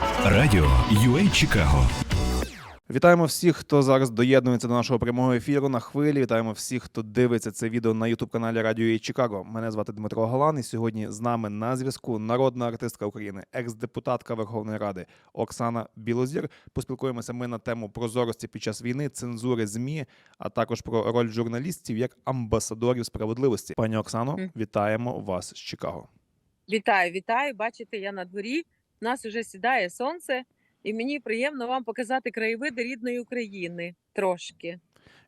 Радіо UA Чикаго. Вітаємо всіх, хто зараз доєднується до нашого прямого ефіру на хвилі. Вітаємо всіх, хто дивиться це відео на youtube каналі Радіо «Ей Чикаго. Мене звати Дмитро Галан, і сьогодні з нами на зв'язку народна артистка України, екс-депутатка Верховної Ради Оксана Білозір. Поспілкуємося ми на тему прозорості під час війни, цензури змі, а також про роль журналістів як амбасадорів справедливості. Пані Оксано, вітаємо вас з Чикаго. Вітаю, вітаю. Бачите, я на дворі. У нас уже сідає сонце, і мені приємно вам показати краєвиди рідної України трошки.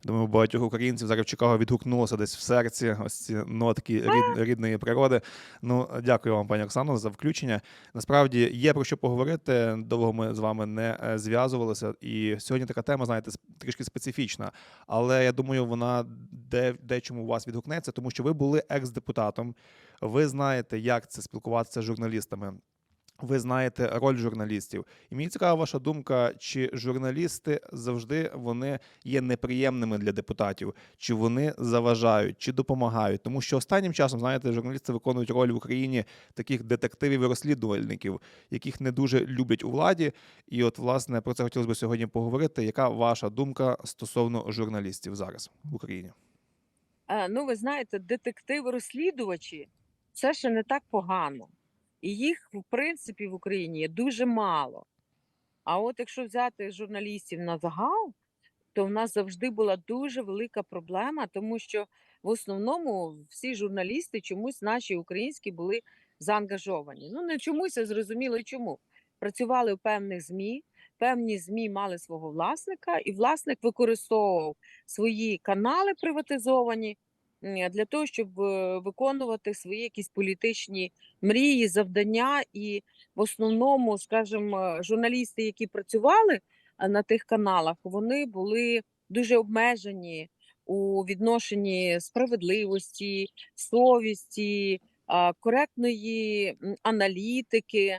Думаю, багатьох українців зараз в Чикаго відгукнулося десь в серці ось ці нотки рід, рідної природи. Ну, дякую вам, пані Оксано, за включення. Насправді є про що поговорити. Довго ми з вами не е, зв'язувалися. І сьогодні така тема, знаєте, трішки специфічна. Але я думаю, вона де, дечому у вас відгукнеться, тому що ви були екс-депутатом. Ви знаєте, як це спілкуватися з журналістами. Ви знаєте роль журналістів, і мені цікава ваша думка, чи журналісти завжди вони є неприємними для депутатів, чи вони заважають, чи допомагають. Тому що останнім часом, знаєте, журналісти виконують роль в Україні таких детективів і розслідувальників, яких не дуже люблять у владі. І от, власне, про це хотілося б сьогодні поговорити. Яка ваша думка стосовно журналістів зараз в Україні? Е, ну, ви знаєте, детективи-розслідувачі це ще не так погано. І їх, в принципі, в Україні є дуже мало. А от якщо взяти журналістів на загал, то в нас завжди була дуже велика проблема, тому що в основному всі журналісти чомусь наші українські були заангажовані. Ну не чомусь, а зрозуміло чому. Працювали в певних ЗМІ, певні ЗМІ мали свого власника, і власник використовував свої канали приватизовані для того, щоб е, виконувати свої якісь політичні мрії, завдання. І в основному, скажімо, журналісти, які працювали на тих каналах, вони були дуже обмежені у відношенні справедливості, совісті, коректної аналітики.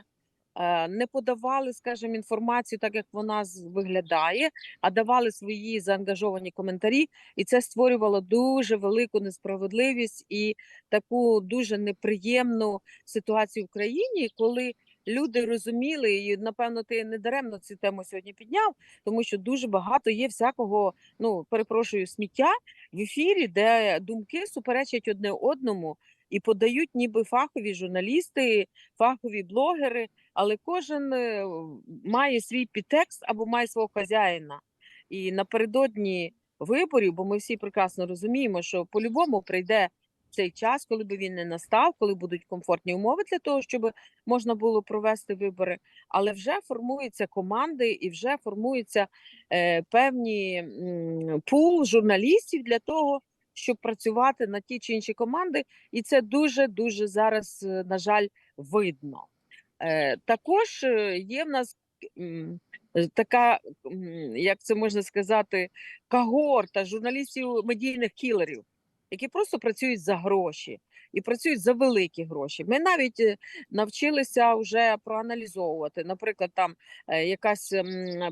А, Не подавали, скажімо, інформацію так, як вона виглядає, а давали свої заангажовані коментарі, і це створювало дуже велику несправедливість і таку дуже неприємну ситуацію в країні, коли люди розуміли, і напевно ти не даремно цю тему сьогодні підняв, тому що дуже багато є всякого, ну перепрошую, сміття в ефірі, де думки суперечать одне одному і подають ніби фахові журналісти, фахові блогери, але кожен е, має свій підтекст або має свого хазяїна. І напередодні виборів, бо ми всі прекрасно розуміємо, що по-любому прийде цей час, коли би він не настав, коли будуть комфортні умови для того, щоб можна було провести вибори. Але вже формуються команди і вже формуються е, певні м, пул журналістів для того, щоб працювати на ті чи інші команди, і це дуже дуже зараз, е, на жаль, видно. Е, також е, є в нас така, як це можна сказати, когорта журналістів медійних кілерів, які просто працюють за гроші і працюють за великі гроші. Ми навіть е, навчилися вже проаналізовувати. Наприклад, там е, якась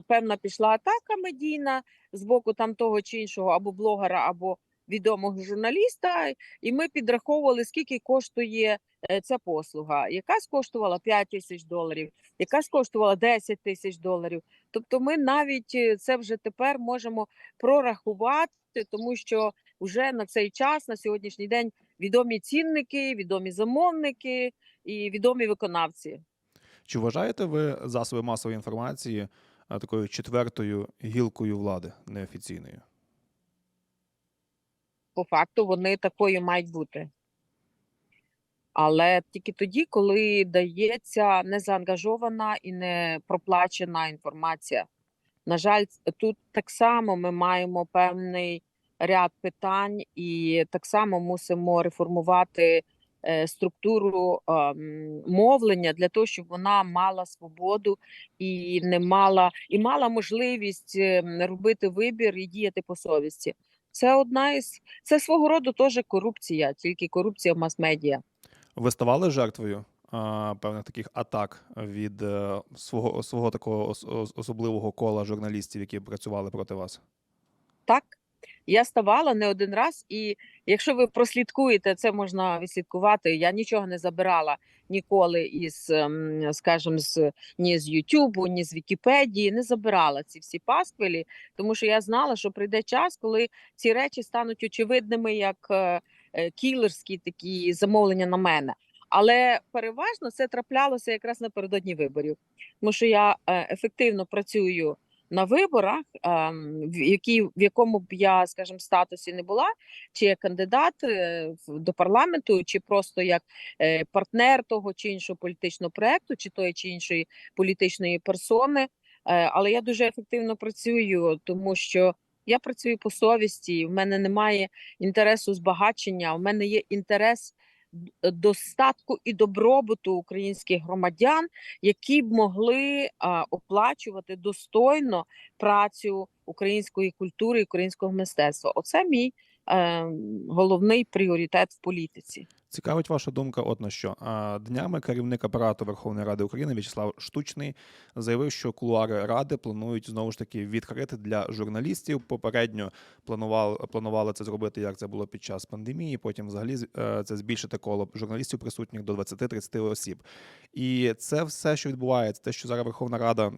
певна пішла атака медійна з боку там того чи іншого або блогера, або відомого журналіста, і ми підраховували, скільки коштує ця послуга. Якась коштувала 5 тисяч доларів, якась коштувала 10 тисяч доларів. Тобто, ми навіть е, це вже тепер можемо прорахувати, тому що вже на цей час, на сьогоднішній день, відомі цінники, відомі замовники і відомі виконавці. Чи вважаєте ви засоби масової інформації такою четвертою гілкою влади неофіційною? По факту вони такою мають бути. Але тільки тоді, коли дається незаангажована і не проплачена інформація. На жаль, тут так само ми маємо певний ряд питань, і так само мусимо реформувати е, структуру мовлення для того, щоб вона мала свободу і не мала і мала можливість е, робити вибір і діяти по совісті. Це одна із це свого роду теж корупція, тільки корупція в мас-медіа. Ви ставали жертвою а, певних таких атак від е, свого свого такого ос- ос- особливого кола журналістів, які працювали проти вас? Так, Я ставала не один раз, і якщо ви прослідкуєте, це можна відслідкувати. Я нічого не забирала ніколи із, ем, скажімо, з ні з Ютубу, ні з Вікіпедії, не забирала ці всі пасквилі, тому що я знала, що прийде час, коли ці речі стануть очевидними як е, кілерські такі замовлення на мене. Але переважно це траплялося якраз напередодні виборів, тому що я е, ефективно працюю на виборах, ем, в якій в якому б я, скажімо, статусі не була, чи як кандидат е, до парламенту, чи просто як е, партнер того чи іншого політичного проекту, чи тої чи іншої політичної персони. Е, Але я дуже ефективно працюю, тому що я працюю по совісті. В мене немає інтересу збагачення. У мене є інтерес достатку і добробуту українських громадян, які б могли а, оплачувати достойно працю української культури українського мистецтва. Оце мій е, головний пріоритет в політиці. Цікавить ваша думка, от на що днями керівник апарату Верховної Ради України В'ячеслав Штучний заявив, що кулуари ради планують знову ж таки відкрити для журналістів. Попередньо планували, планували це зробити, як це було під час пандемії. Потім, взагалі, е, це збільшити коло журналістів присутніх до 20-30 осіб. І це все, що відбувається, те, що зараз Верховна Рада.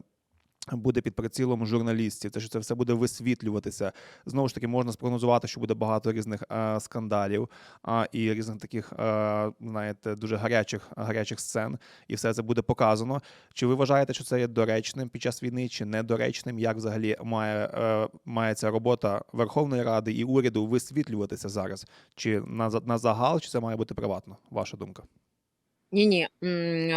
Буде під прицілом журналістів, те, що це все буде висвітлюватися. Знову ж таки, можна спрогнозувати, що буде багато різних е, скандалів а, і різних таких, е, знаєте, дуже гарячих, гарячих сцен, і все це буде показано. Чи ви вважаєте, що це є доречним під час війни, чи недоречним? Як взагалі має, е, має ця робота Верховної Ради і уряду висвітлюватися зараз? Чи на, на загал, чи це має бути приватно? Ваша думка? Ні, ні,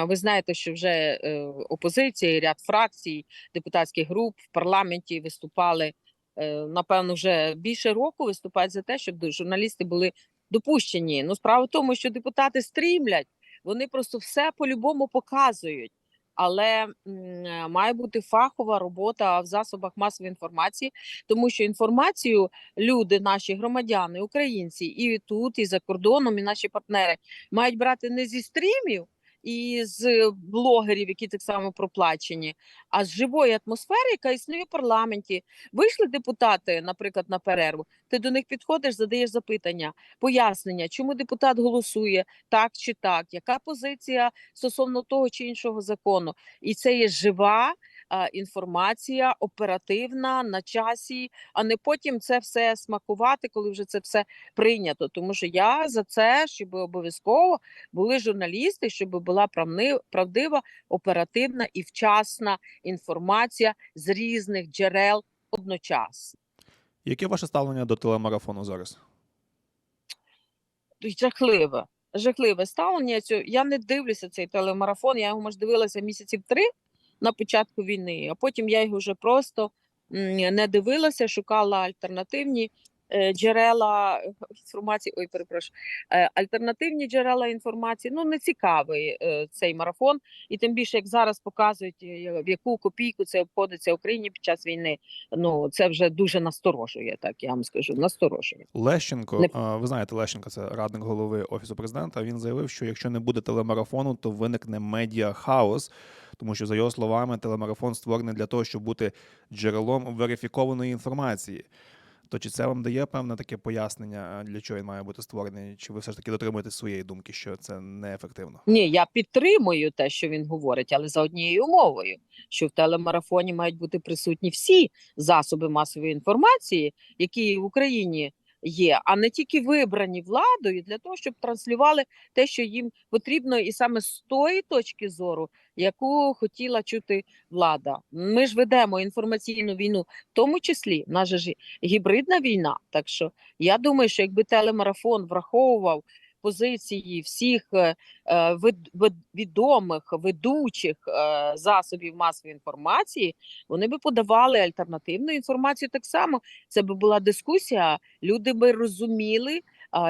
ви знаєте, що вже е, опозиція, ряд фракцій, депутатських груп в парламенті виступали е, напевно вже більше року. Виступають за те, щоб журналісти були допущені. Ну, справа в тому, що депутати стрімлять, вони просто все по-любому показують. Але е, має бути фахова робота в засобах масової інформації, тому що інформацію люди, наші громадяни, українці, і тут, і за кордоном, і наші партнери мають брати не зі стрімів і з блогерів, які так само проплачені, а з живої атмосфери, яка існує в парламенті. Вийшли депутати, наприклад, на перерву. Ти до них підходиш, задаєш запитання, пояснення, чому депутат голосує так чи так, яка позиція стосовно того чи іншого закону. І це є жива. Інформація оперативна на часі, а не потім це все смакувати, коли вже це все прийнято. Тому що я за це, щоб обов'язково були журналісти, щоб була правдива, оперативна і вчасна інформація з різних джерел одночасно. Яке ваше ставлення до телемарафону зараз? Жахливе, жахливе ставлення. Я не дивлюся цей телемарафон. Я його може дивилася місяців три на початку війни, а потім я його вже просто не дивилася, шукала альтернативні джерела інформації. Ой, перепрошую, е, альтернативні джерела інформації. Ну не цікавий е, цей марафон, і тим більше, як зараз показують, е, в яку копійку це обходиться Україні під час війни. Ну це вже дуже насторожує. Так я вам скажу, насторожує. Лещенко, Не- ви знаєте, Лещенко це радник голови офісу президента. Він заявив, що якщо не буде телемарафону, то виникне медіа хаос. Тому що, за його словами, телемарафон створений для того, щоб бути джерелом верифікованої інформації. То чи це вам дає певне таке пояснення, для чого він має бути створений? Чи ви все ж таки дотримуєтесь своєї думки, що це неефективно? Ні, я підтримую те, що він говорить, але за однією умовою, що в телемарафоні мають бути присутні всі засоби масової інформації, які в Україні є, а не тільки вибрані владою для того, щоб транслювали те, що їм потрібно, і саме з тої точки зору, яку хотіла чути влада. Ми ж ведемо інформаційну війну, в тому числі наша ж гібридна війна. Так що я думаю, що якби телемарафон враховував позиції всіх е, е, відомих ведучих е, засобів масової інформації, вони би подавали альтернативну інформацію так само. Це би була дискусія. Люди би розуміли,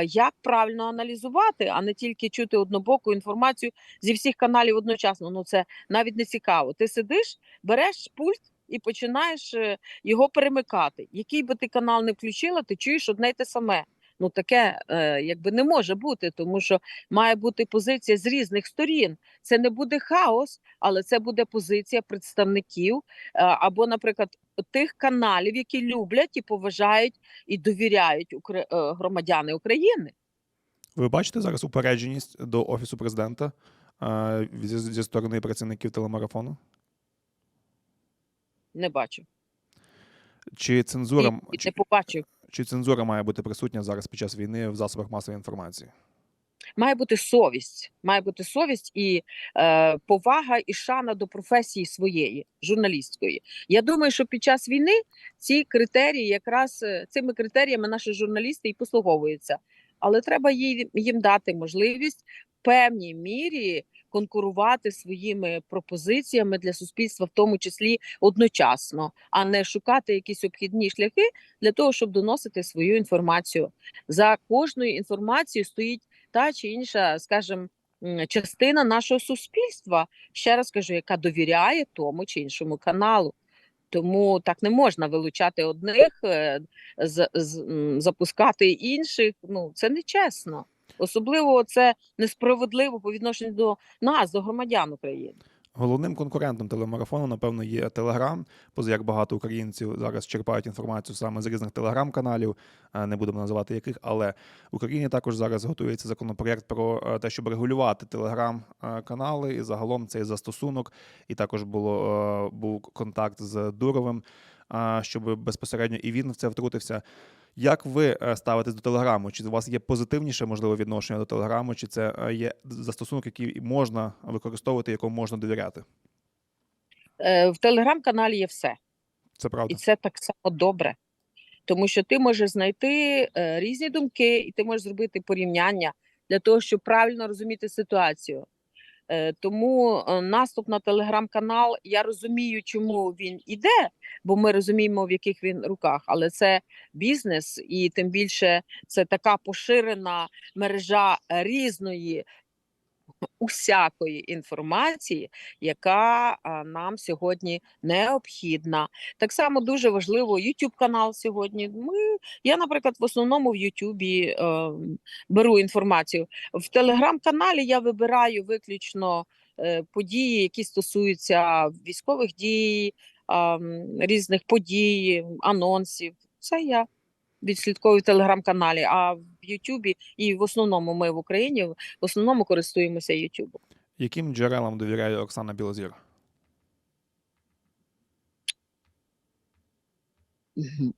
як правильно аналізувати, а не тільки чути однобоку інформацію зі всіх каналів одночасно. Ну це навіть не цікаво. Ти сидиш, береш пульт. І починаєш його перемикати. Який би ти канал не включила, ти чуєш одне й те саме. Ну таке е, якби не може бути, тому що має бути позиція з різних сторін. Це не буде хаос, але це буде позиція представників е, або, наприклад, тих каналів, які люблять і поважають і довіряють е, громадяни України. Ви бачите зараз упередженість до офісу президента е, зі, зі сторони працівників телемарафону? Не бачу Чи цензура, і, і не побачу. Чи цензура має бути присутня зараз під час війни в засобах масової інформації? Має бути совість, має бути совість і е, повага і шана до професії своєї журналістської. Я думаю, що під час війни ці критерії, якраз е, цими критеріями наші журналісти і послуговуються. Але треба їй, їм дати можливість в певній мірі конкурувати своїми пропозиціями для суспільства, в тому числі одночасно, а не шукати якісь обхідні шляхи для того, щоб доносити свою інформацію. За кожною інформацією стоїть та чи інша, скажімо, частина нашого суспільства, ще раз кажу, яка довіряє тому чи іншому каналу. Тому так не можна вилучати одних, е, запускати інших. Ну це нечесно. Особливо це несправедливо по відношенню до нас, до громадян України. Головним конкурентом телемарафону, напевно, є Телеграм, поза як багато українців зараз черпають інформацію саме з різних телеграм-каналів, е, не будемо називати яких, але в Україні також зараз готується законопроєкт про е, те, щоб регулювати телеграм-канали, і загалом цей застосунок. І також було е, був контакт з Дуровим, щоб безпосередньо і він в це втрутився. Як ви е, ставитесь до телеграму? Чи у вас є позитивніше можливе відношення до телеграму, чи це е, є застосунок, який можна використовувати, якому можна довіряти? Е, в телеграм-каналі є все. Це правда. І це так само добре. Тому що ти можеш знайти різні думки, і ти можеш зробити порівняння для того, щоб правильно розуміти ситуацію. Е, тому е, наступ на телеграм-канал, я розумію, чому він іде, бо ми розуміємо, в яких він руках, але це бізнес, і тим більше це така поширена мережа різної усякої інформації, яка нам сьогодні необхідна. Так само дуже важливо YouTube канал сьогодні. Ми я, наприклад, в основному в YouTube е, беру інформацію. В телеграм-каналі я вибираю виключно е, події, які стосуються військових дій, м, різних подій, анонсів. Це я відслідковую в телеграм-каналі. А Ютубі і в основному ми в Україні в основному користуємося Ютубом. Яким джерелам довіряє Оксана Білозір?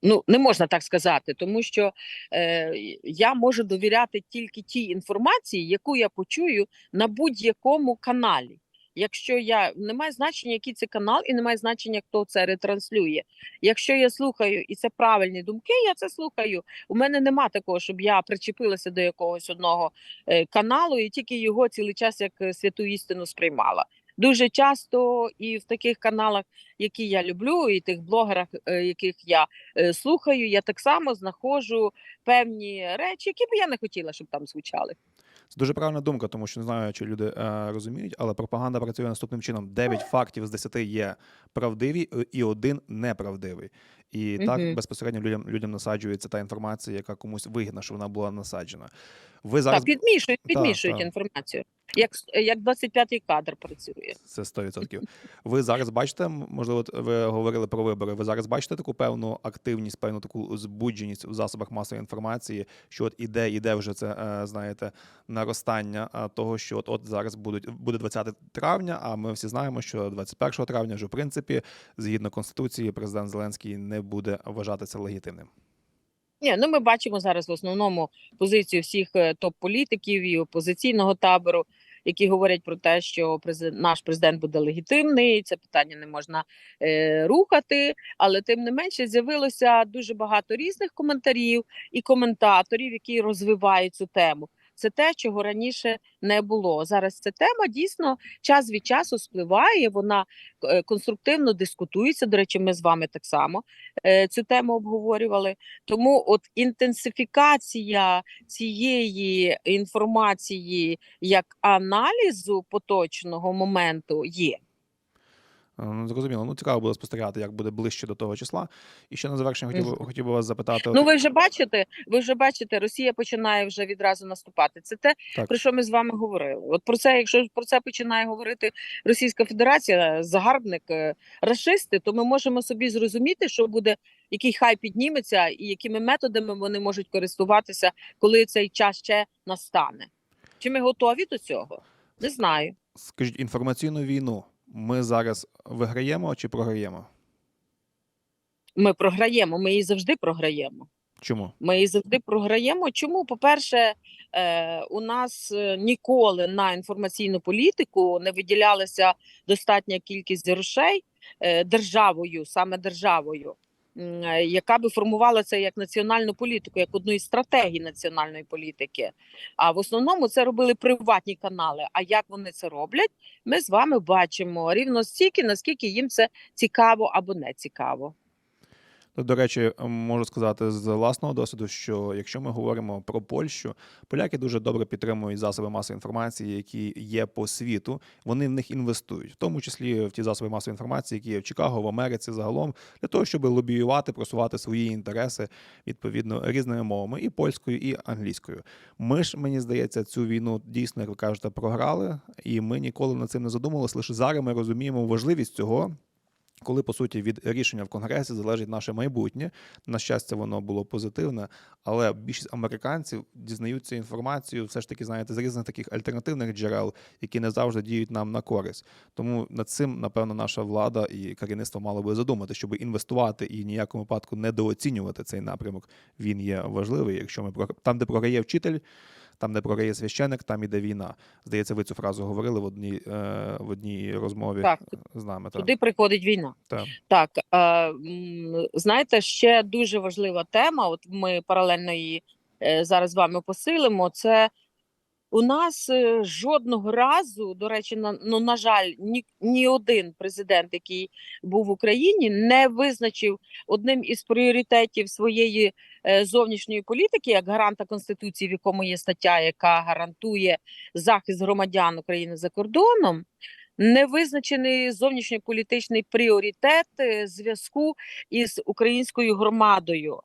Ну, не можна так сказати, тому що е, я можу довіряти тільки тій інформації, яку я почую на будь-якому каналі. Якщо я не має значення, який це канал, і не має значення, хто це ретранслює. Якщо я слухаю і це правильні думки, я це слухаю. У мене нема такого, щоб я причепилася до якогось одного е, каналу і тільки його цілий час як е, святу істину сприймала. Дуже часто і в таких каналах, які я люблю, і тих блогерах, е, яких я слухаю, я так само знаходжу певні речі, які б я не хотіла, щоб там звучали. Це дуже правильна думка, тому що не знаю, чи люди е, розуміють, але пропаганда працює наступним чином: 9 фактів з 10 є правдиві е, і один неправдивий. І так безпосередньо людям людям насаджується та інформація, яка комусь вигідна, що вона була насаджена. Ви зараз Так, підмішують, підмішують та. інформацію. Як, як 25-й кадр працює. Це 100%. Ви зараз бачите, можливо, ви говорили про вибори. Ви зараз бачите таку певну активність, певну таку збудженість в засобах масової інформації, що от іде, іде вже це, е, знаєте, наростання того, що от, от зараз будуть буде 20 травня. А ми всі знаємо, що 21 травня вже в принципі, згідно конституції, президент Зеленський не буде вважатися легітимним. Ні, ну ми бачимо зараз в основному позицію всіх е, топ-політиків і опозиційного табору, які говорять про те, що наш президент буде легітимний, це питання не можна е, рухати. Але тим не менше з'явилося дуже багато різних коментарів і коментаторів, які розвивають цю тему. Це те, чого раніше не було. Зараз ця тема дійсно час від часу спливає. Вона е, конструктивно дискутується. До речі, ми з вами так само е, цю тему обговорювали. Тому от інтенсифікація цієї інформації як аналізу поточного моменту є. Е, Ну, зрозуміло. Ну, цікаво буде спостерігати, як буде ближче до того числа. І ще на завершення хотів би, хотів би вас запитати. Ну ви вже бачите, ви вже бачите, Росія починає вже відразу наступати. Це те, Так. про що ми з вами говорили. От про це, якщо про це починає говорити Російська Федерація, загарбник, е, расисти, то ми можемо собі зрозуміти, що буде, який хай підніметься, і якими методами вони можуть користуватися, коли цей час ще настане. Чи ми готові до цього? Не знаю. Скажіть, інформаційну війну ми зараз виграємо чи програємо? Ми програємо, ми її завжди програємо. Чому? Ми її завжди програємо. Чому? По-перше, е, у нас е, ніколи на інформаційну політику не виділялася достатня кількість грошей е, державою, саме державою, яка би формувала це як національну політику, як одну із стратегій національної політики. А в основному це робили приватні канали. А як вони це роблять, ми з вами бачимо рівно стільки, наскільки їм це цікаво або не цікаво. До речі, можу сказати з власного досвіду, що якщо ми говоримо про Польщу, поляки дуже добре підтримують засоби масової інформації, які є по світу. Вони в них інвестують, в тому числі в ті засоби масової інформації, які є в Чикаго, в Америці загалом, для того, щоб лобіювати, просувати свої інтереси відповідно різними мовами, і польською, і англійською. Ми ж мені здається, цю війну дійсно, як ви кажете, програли, і ми ніколи над цим не задумувалися. Лише зараз ми розуміємо важливість цього. Коли по суті від рішення в конгресі залежить наше майбутнє, на щастя, воно було позитивне, але більшість американців дізнаються інформацію, все ж таки, знаєте, з різних таких альтернативних джерел, які не завжди діють нам на користь. Тому над цим, напевно, наша влада і керівництво мало би задумати, щоб інвестувати і ніякому випадку недооцінювати цей напрямок. Він є важливий. Якщо ми там, де програє вчитель. Там, де програє священик, там іде війна. Здається, ви цю фразу говорили в одній, е, в одній розмові Так, з нами. Так. Туди приходить війна. Так. Так, е, знаєте, ще дуже важлива тема. От ми паралельно її е, зараз з вами посилимо. Це у нас жодного разу, до речі, на, ну, на жаль, ні, ні один президент, який був в Україні, не визначив одним із пріоритетів своєї зовнішньої політики як гаранта Конституції, в якому є стаття, яка гарантує захист громадян України за кордоном. Не визначений зовнішньополітичний пріоритет е, зв'язку із українською громадою.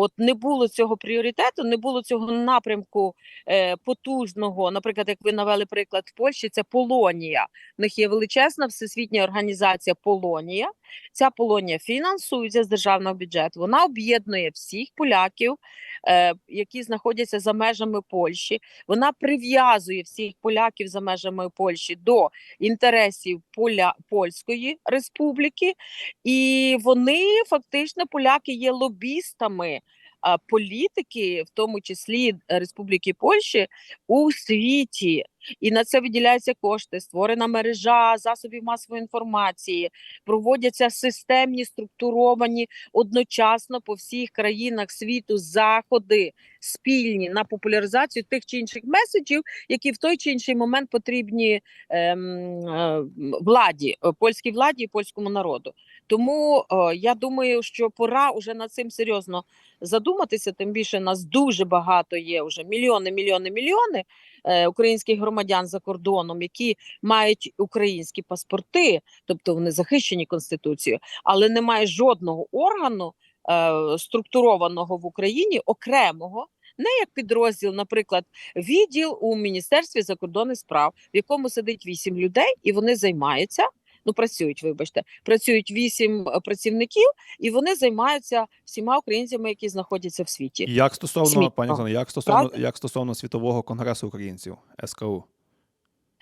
От не було цього пріоритету, не було цього напрямку е, потужного. Наприклад, як ви навели приклад в Польщі, це Полонія. В них є величезна всесвітня організація Полонія. Ця Полонія фінансується з державного бюджету. Вона об'єднує всіх поляків, е, які знаходяться за межами Польщі. Вона прив'язує всіх поляків за межами Польщі до інтересів Поля Польської Республіки, і вони фактично поляки є лобістами політики, в тому числі Республіки Польщі, у світі. І на це виділяються кошти, створена мережа засобів масової інформації, проводяться системні структуровані одночасно по всіх країнах світу заходи спільні на популяризацію тих чи інших меседжів, які в той чи інший момент потрібні ем, е, владі, е, польській владі і польському народу. Тому е, я думаю, що пора уже над цим серйозно задуматися. Тим більше нас дуже багато є вже мільйони, мільйони, мільйони е, українських громадян за кордоном, які мають українські паспорти, тобто вони захищені конституцією, але немає жодного органу е, структурованого в Україні окремого. Не як підрозділ, наприклад, відділ у міністерстві закордонних справ, в якому сидить вісім людей, і вони займаються. Ну, працюють, вибачте, працюють вісім е, працівників, і вони займаються всіма українцями, які знаходяться в світі. Як стосовно, Смішно. пані Оксано, як стосовно, Правда? як стосовно світового конгресу українців СКУ?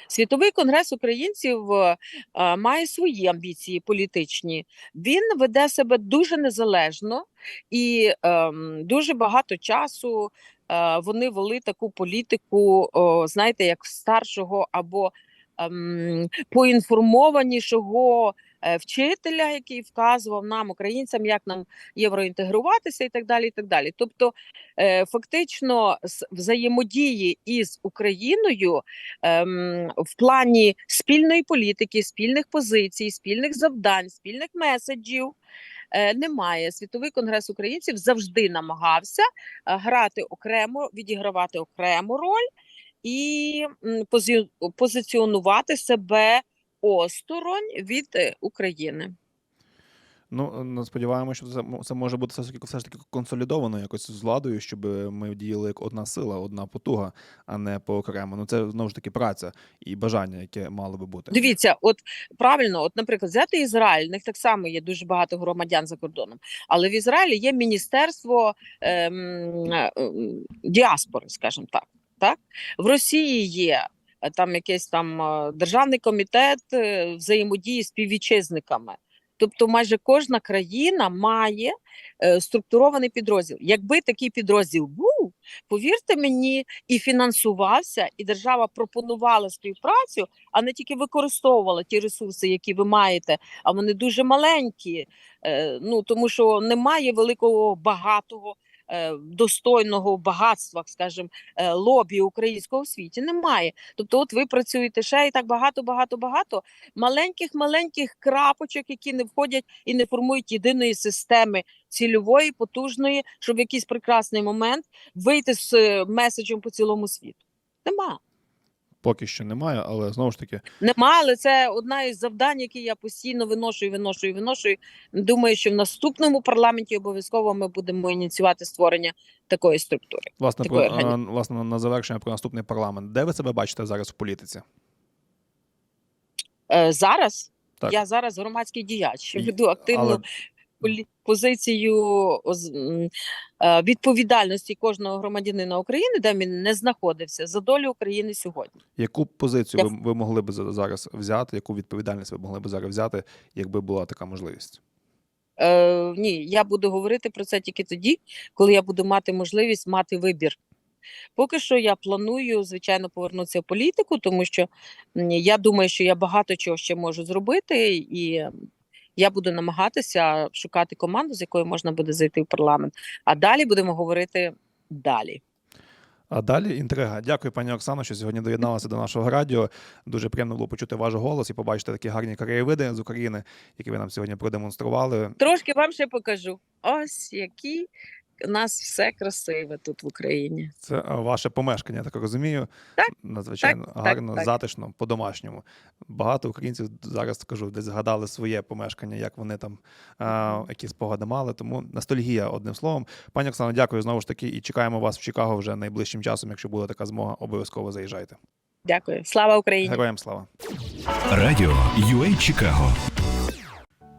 Світовий конгрес українців е, е, має свої амбіції політичні. Він веде себе дуже незалежно і ем, дуже багато часу е, вони вели таку політику, о, знаєте, як старшого або поінформованішого е, вчителя, який вказував нам, українцям, як нам євроінтегруватися, і так далі. І так далі. Тобто, е, фактично, з взаємодії із Україною ем, в плані спільної політики, спільних позицій, спільних завдань, спільних меседжів. е, Немає світовий конгрес українців завжди намагався грати окремо, відігравати окрему роль і м, позі- позиціонувати себе осторонь від е, України. Ну, ну, сподіваємося, що це, це може бути все ж таки все ж таки консолідовано якось з владою, щоб ми діяли як одна сила, одна потуга, а не по окремо. Ну це знову ж таки праця і бажання, яке мало би бути. Дивіться, от правильно, от, наприклад, взяти Ізраїль, в них так само є дуже багато громадян за кордоном, але в Ізраїлі є міністерство ем, е, ем, діаспори, скажімо так. Так. В Росії є е, там якийсь там е, державний комітет е, взаємодії з співвітчизниками. Тобто, майже кожна країна має е, структурований підрозділ. Якби такий підрозділ був, повірте мені, і фінансувався, і держава пропонувала співпрацю, а не тільки використовувала ті ресурси, які ви маєте, а вони дуже маленькі. Е, ну тому що немає великого багатого. Е, Достойного багатства, скажімо, е, лобі українського в світі немає. Тобто, от ви працюєте ще і так багато, багато, багато маленьких, маленьких крапочок, які не входять і не формують єдиної системи цільової, потужної, щоб в якийсь прекрасний момент вийти з е, меседжем по цілому світу. Нема. Поки що немає, але знову ж таки, Нема, але це одна із завдань, які я постійно виношую, виношую, виношую. Думаю, що в наступному парламенті обов'язково ми будемо ініціювати створення такої структури. власне, про, Такої органі- е, власне, на завершення про наступний парламент. Де ви себе бачите зараз в політиці? Е, зараз Так. я зараз громадський діяч, веду активну але- позицію е, відповідальності кожного громадянина України, де він не знаходився за долю України сьогодні. Яку позицію Я- ви, ви могли б зараз взяти? Яку відповідальність ви могли б зараз взяти, якби була така можливість? Е, ні, я буду говорити про це тільки тоді, коли я буду мати можливість мати вибір. Поки що я планую, звичайно, повернутися в політику, тому що я думаю, що я багато чого ще можу зробити, і я буду намагатися шукати команду, з якою можна буде зайти в парламент. А далі будемо говорити далі. А далі інтрига. Дякую, пані Оксано, що сьогодні доєдналася до нашого радіо. Дуже приємно було почути ваш голос і побачити такі гарні краєвиди з України, які ви нам сьогодні продемонстрували. Трошки вам ще покажу. Ось які у нас все красиве тут в Україні. Це ваше помешкання, так розумію. Так, Надзвичайно так, гарно, так. затишно, по-домашньому. Багато українців зараз скажу, десь згадали своє помешкання, як вони там а, які спогади мали. Тому ностальгія, одним словом. Пані Оксано, дякую знову ж таки і чекаємо вас в Чикаго вже найближчим часом. Якщо буде така змога, обов'язково заїжджайте. Дякую. Слава Україні! Героям слава! Радіо UA Чикаго.